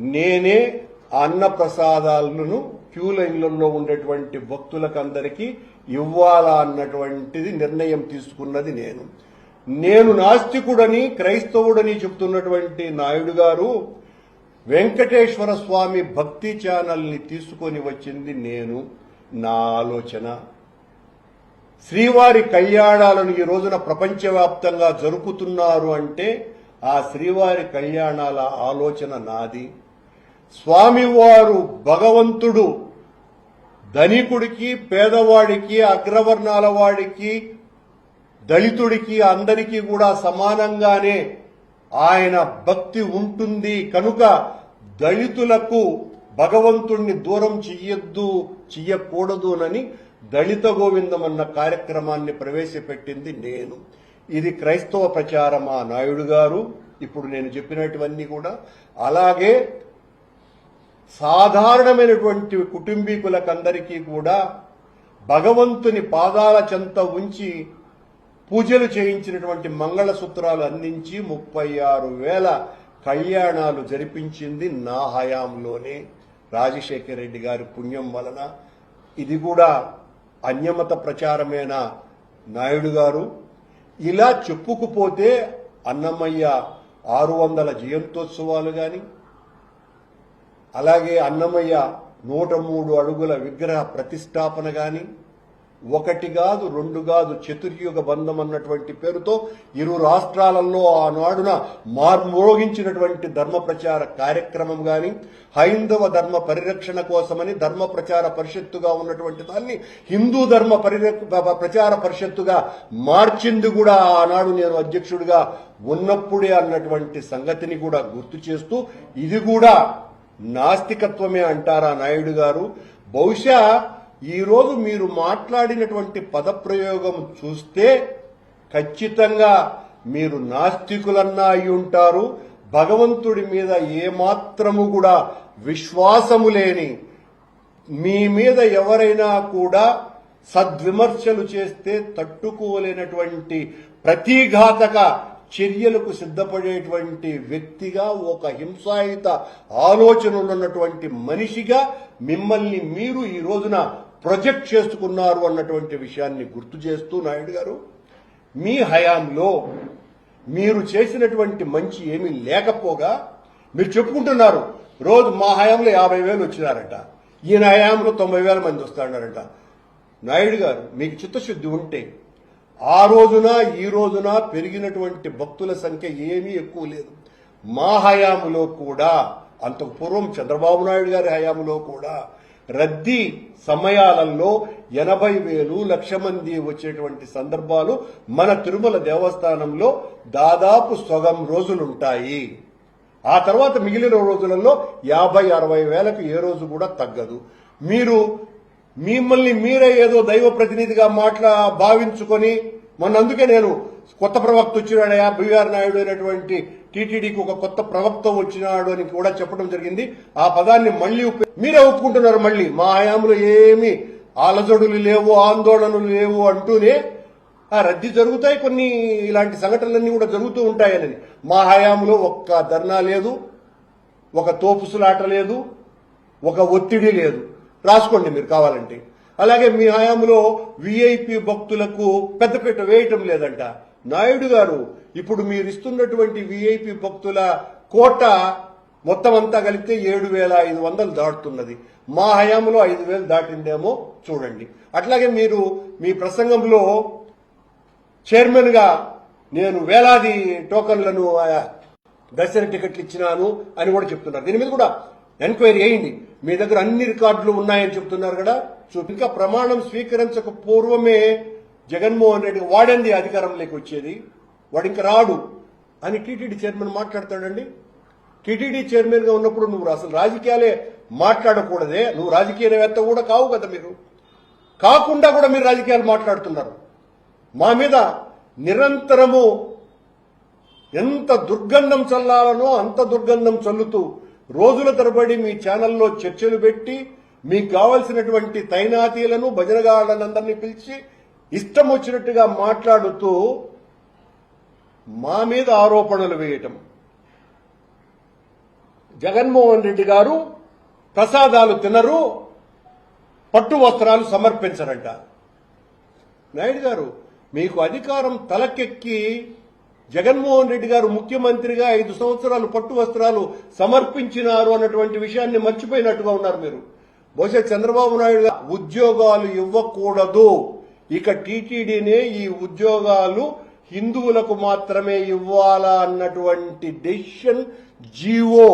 నేనే అన్న ప్రసాదాలను క్యూ లైన్లలో ఉండేటువంటి భక్తులకందరికీ ఇవ్వాలా అన్నటువంటిది నిర్ణయం తీసుకున్నది నేను. నేను నాస్తికుడని క్రైస్తవుడని చెప్తున్నటువంటి నాయుడు గారు వెంకటేశ్వర స్వామి భక్తి ఛానల్ని తీసుకొని వచ్చింది నేను. నా ఆలోచన. శ్రీవారి కళ్యాణాలను ఈ రోజున ప్రపంచవ్యాప్తంగా జరుపుతున్నారు అంటే ఆ శ్రీవారి కళ్యాణాల ఆలోచన నాది. స్వామివారు భగవంతుడు ధనికుడికి పేదవాడికి అగ్రవర్ణాల వాడికి దళితుడికి అందరికీ కూడా సమానంగానే ఆయన భక్తి ఉంటుంది. కనుక దళితులకు భగవంతుణ్ణి దూరం చెయ్యొద్దు చెయ్యకూడదునని దళిత గోవిందం అన్న కార్యక్రమాన్ని ప్రవేశపెట్టింది నేను. ఇది క్రైస్తవ ప్రచారమా నాయుడు గారు? ఇప్పుడు నేను చెప్పినటువన్నీ కూడా. అలాగే సాధారణమైనటువంటి కుటుంబీకులకందరికీ కూడా భగవంతుని పాదాల చెంత ఉంచి పూజలు చేయించినటువంటి మంగళసూత్రాలు అందించి ముప్పై ఆరు వేల కళ్యాణాలు జరిపించింది నా హయాంలోనే రాజశేఖర రెడ్డి గారి పుణ్యం వలన. ఇది కూడా అన్యమత ప్రచారమైన నాయుడు గారు. ఇలా చెప్పుకుపోతే అన్నమయ్య ఆరు వందల జయంతోత్సవాలు కానీ అలాగే అన్నమయ్య నూట మూడు అడుగుల విగ్రహ ప్రతిష్టాపన గాని ఒకటి కాదు రెండు కాదు చతుర్యుగ బంధం అన్నటువంటి పేరుతో ఇరు రాష్ట్రాలలో ఆనాడున మార్మోగించినటువంటి ధర్మ ప్రచార కార్యక్రమం గాని హైందవ ధర్మ పరిరక్షణ కోసమని ధర్మ ప్రచార పరిషత్తుగా ఉన్నటువంటి దాన్ని హిందూ ధర్మ పరిరక్ష ప్రచార పరిషత్తుగా మార్చింది కూడా ఆనాడు నేను అధ్యక్షుడిగా ఉన్నప్పుడే అన్నటువంటి సంగతిని కూడా గుర్తు చేస్తూ ఇది కూడా నాస్తికత్వమే అంటారా నాయుడు గారు? బహుశా ఈరోజు మీరు మాట్లాడినటువంటి పదప్రయోగం చూస్తే ఖచ్చితంగా మీరు నాస్తికులన్నా అయి ఉంటారు. భగవంతుడి మీద ఏమాత్రము కూడా విశ్వాసము లేని మీ మీద ఎవరైనా కూడా సద్విమర్శలు చేస్తే తట్టుకోలేనటువంటి ప్రతీఘాతక చర్యలకు సిద్ధపడేటువంటి వ్యక్తిగా ఒక హింసాయుత ఆలోచనలు ఉన్నటువంటి మనిషిగా మిమ్మల్ని మీరు ఈ రోజున ప్రొజెక్ట్ చేసుకున్నారు అన్నటువంటి విషయాన్ని గుర్తు చేస్తూ నాయుడు గారు మీ హయాంలో మీరు చేసినటువంటి మంచి ఏమీ లేకపోగా మీరు చెప్పుకుంటున్నారు రోజు మా హయాంలో యాభై వేలు వచ్చినారట ఈయన హయాంలో తొంభై వేల మంది వస్తాడారట నాయుడు గారు మీకు చిత్తశుద్ధి ఉంటే ఆ రోజున ఈ రోజున పెరిగినటువంటి భక్తుల సంఖ్య ఏమీ ఎక్కువ లేదు. మా హయాములో కూడా అంతకు పూర్వం చంద్రబాబు నాయుడు గారి హయాములో కూడా రద్దీ సమయాలలో ఎనభై వేలు లక్ష మంది వచ్చేటువంటి సందర్భాలు మన తిరుమల దేవస్థానంలో దాదాపు సగం రోజులుంటాయి. ఆ తర్వాత మిగిలిన రోజులలో యాభై అరవై వేలకు ఏ రోజు కూడా తగ్గదు. మీరు మిమ్మల్ని మీరే ఏదో దైవ ప్రతినిధిగా మాట్లా భావించుకొని మొన్న అందుకే నేను కొత్త ప్రవక్త వచ్చినాడయా బీఆర్ నాయుడు అయినటువంటి టీటీడీకి ఒక కొత్త ప్రవక్త వచ్చినాడు అని కూడా చెప్పడం జరిగింది. ఆ పదాన్ని మళ్ళీ మీరే ఒప్పుకుంటున్నారు మళ్ళీ. మా హయాంలో ఏమి అలజడులు లేవు ఆందోళనలు లేవు అంటూనే ఆ రద్దీ జరుగుతాయి. కొన్ని ఇలాంటి సంఘటనలన్నీ కూడా జరుగుతూ ఉంటాయని మా హయాంలో ఒక్క ధర్నా లేదు ఒక తోపుసులాట లేదు ఒక ఒత్తిడి లేదు. రాసుకోండి మీరు కావాలంటే. అలాగే మీ హయాంలో విఐపి భక్తులకు పెద్దపీట వేయటం లేదంట. నాయుడు గారు ఇప్పుడు మీరు ఇస్తున్నటువంటి విఐపి భక్తుల కోట మొత్తం అంతా కలిపితే ఏడు వేల ఐదు వందలు దాటుతున్నది. మా హయాంలో ఐదు వేలు దాటిందేమో చూడండి. అట్లాగే మీరు మీ ప్రసంగంలో చైర్మన్గా నేను వేలాది టోకన్లను దర్శన టికెట్లు ఇచ్చినాను అని కూడా చెప్తున్నారు. దీని మీద కూడా ఎంక్వైరీ అయింది మీ దగ్గర అన్ని రికార్డులు ఉన్నాయని చెప్తున్నారు కదా. ఇంకా ప్రమాణం స్వీకరించక పూర్వమే జగన్మోహన్ రెడ్డి వాడంది అధికారంలోకి వచ్చేది. వాడు ఇంకా రాడు అని టీటీడీ చైర్మన్ మాట్లాడతాడండి. టీటీడీ చైర్మన్గా ఉన్నప్పుడు నువ్వు అసలు రాజకీయాలే మాట్లాడకూడదే. నువ్వు రాజకీయవేత్త కూడా కావు కదా మీరు. కాకుండా కూడా మీరు రాజకీయాలు మాట్లాడుతున్నారు. మా మీద నిరంతరము ఎంత దుర్గంధం చల్లాలనో అంత దుర్గంధం చల్లుతూ రోజుల తరబడి మీ ఛానల్లో చర్చలు పెట్టి మీకు కావలసినటువంటి తైనాతీలను భజనగాళ్ళనందరినీ పిలిచి ఇష్టం వచ్చినట్టుగా మాట్లాడుతూ మా మీద ఆరోపణలు వేయటం. జగన్మోహన్ రెడ్డి గారు ప్రసాదాలు తినరు పట్టు వస్త్రాలు సమర్పించరంట. నాయుడు గారు మీకు అధికారం తలకెక్కి జగన్మోహన్ రెడ్డి గారు ముఖ్యమంత్రిగా ఐదు సంవత్సరాలు పట్టు వస్త్రాలు సమర్పించినారు అన్నటువంటి విషయాన్ని మర్చిపోయినట్టుగా ఉన్నారు మీరు. బహుశా చంద్రబాబు నాయుడు ఉద్యోగాలు ఇవ్వకూడదు. ఇక టీటీడీనే ఈ ఉద్యోగాలు హిందువులకు మాత్రమే ఇవ్వాలా అన్నటువంటి డెసిషన్ జీవో.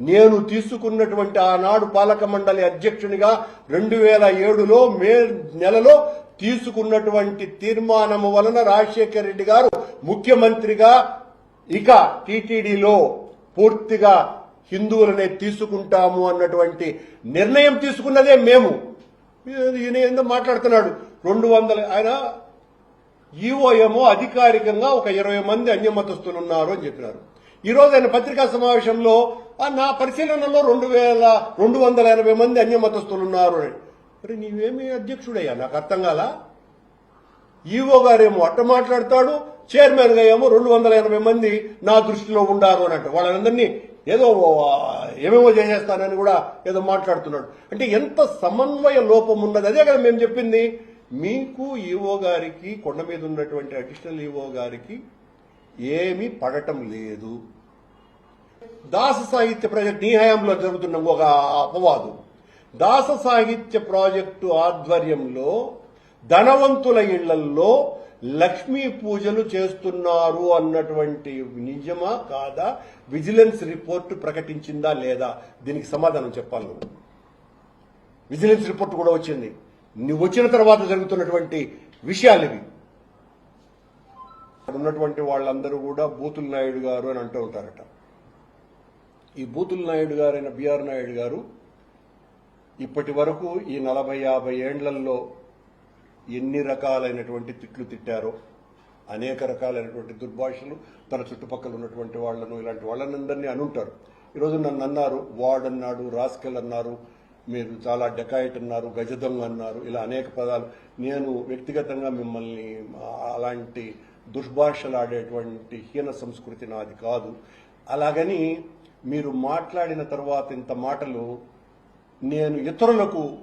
నేను తీసుకున్నటువంటి ఆనాడు పాలక మండలి అధ్యక్షునిగా రెండు వేల ఏడులో మే నెలలో తీసుకున్నటువంటి తీర్మానము వలన రాజశేఖర రెడ్డి గారు ముఖ్యమంత్రిగా ఇక టీటీడీలో పూర్తిగా హిందువులనే తీసుకుంటాము అన్నటువంటి నిర్ణయం తీసుకున్నదే మేము. ఈయన ఏందో మాట్లాడుతున్నాడు. రెండు వందల ఆయన ఈఓ ఏమో అధికారికంగా ఒక ఇరవై మంది అన్యమతస్తులు ఉన్నారు అని చెప్పినారు. ఈరోజు ఆయన పత్రికా సమావేశంలో నా పరిశీలనలో రెండు వేల రెండు వందల ఎనభై మంది అన్యమతస్తులు ఉన్నారు. అని మరి నీవేమి అధ్యక్షుడయ్యా? నాకు అర్థం కాలా? ఈఓ గారేమో అట్ట మాట్లాడతాడు చైర్మన్గా ఏమో రెండు వందల ఎనభై మంది నా దృష్టిలో ఉండారు అన్నట్టు. వాళ్ళందరినీ ఏదో ఏమేమో చేసేస్తానని కూడా ఏదో మాట్లాడుతున్నాడు. అంటే ఎంత సమన్వయ లోపం ఉన్నది. అదే కదా మేము చెప్పింది. మీకు ఈఓ గారికి కొండ మీద ఉన్నటువంటి అడిషనల్ ఈఓ గారికి ఏమీ పడటం లేదు. దాస సాహిత్య ప్రాజెక్ట్ నీ హయాంలో జరుగుతున్న ఒక అపవాదు. దాస సాహిత్య ప్రాజెక్టు ఆధ్వర్యంలో ధనవంతుల ఇళ్ళల్లో లక్ష్మీ పూజలు చేస్తున్నారు అన్నటువంటి నిజమా కాదా? విజిలెన్స్ రిపోర్ట్ ప్రకటించిందా లేదా? దీనికి సమాధానం చెప్పాలి నువ్వు. విజిలెన్స్ రిపోర్ట్ కూడా వచ్చింది. నువ్వు వచ్చిన తర్వాత జరుగుతున్నటువంటి విషయాలు ఇవి. ఉన్నటువంటి వాళ్ళందరూ కూడా బూతుల నాయుడు గారు అని అంటూ ఉంటారట. ఈ బూతుల నాయుడు గారైన బిఆర్ నాయుడు గారు ఇప్పటి వరకు ఈ నలభై యాభై ఏండ్లలో ఎన్ని రకాలైనటువంటి తిట్లు తిట్టారో అనేక రకాలైనటువంటి దుర్భాషలు తన చుట్టుపక్కల ఉన్నటువంటి వాళ్ళను ఇలాంటి వాళ్ళనందరినీ అనుంటారు. ఈరోజు నన్ను అన్నారు వార్డ్ అన్నాడు రాస్కెల్ అన్నారు మీరు చాలా డెకాయిట్ అన్నారు గజదొంగ అన్నారు ఇలా అనేక పదాలు. నేను వ్యక్తిగతంగా మిమ్మల్ని అలాంటి దుర్భాషలాడేటువంటి హీన సంస్కృతి నాది కాదు. అలాగని మీరు మాట్లాడిన తర్వాత ఇంత మాటలు నేను ఇతరులకు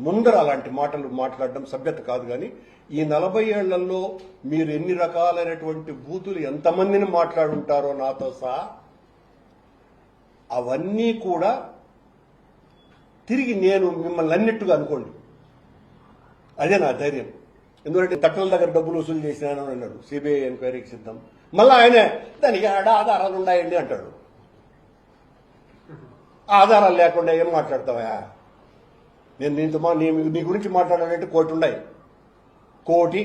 ముందర అలాంటి మాటలు మాట్లాడడం సభ్యత కాదు కానీ ఈ నలభై ఏళ్ళలో మీరు ఎన్ని రకాలైనటువంటి బూతులు ఎంతమందిని మాట్లాడుంటారో నాతో సహా అవన్నీ కూడా తిరిగి నేను మిమ్మల్ని అన్నిట్టుగా అనుకోండి. అదే నా ధైర్యం. ఎందుకంటే తట్టల దగ్గర డబ్బులు వసూలు చేసినాను అని అన్నాడు సిబిఐ ఎంక్వైరీకి సిద్ధం. మళ్ళీ ఆయనే దానికి ఆడ ఆధారాలు ఉన్నాయండి అంటాడు. ఆధారాలు లేకుండా ఏం మాట్లాడతావా నేను నీతో నీ నీ గురించి మాట్లాడాలంటే కోటి ఉన్నాయి కోటి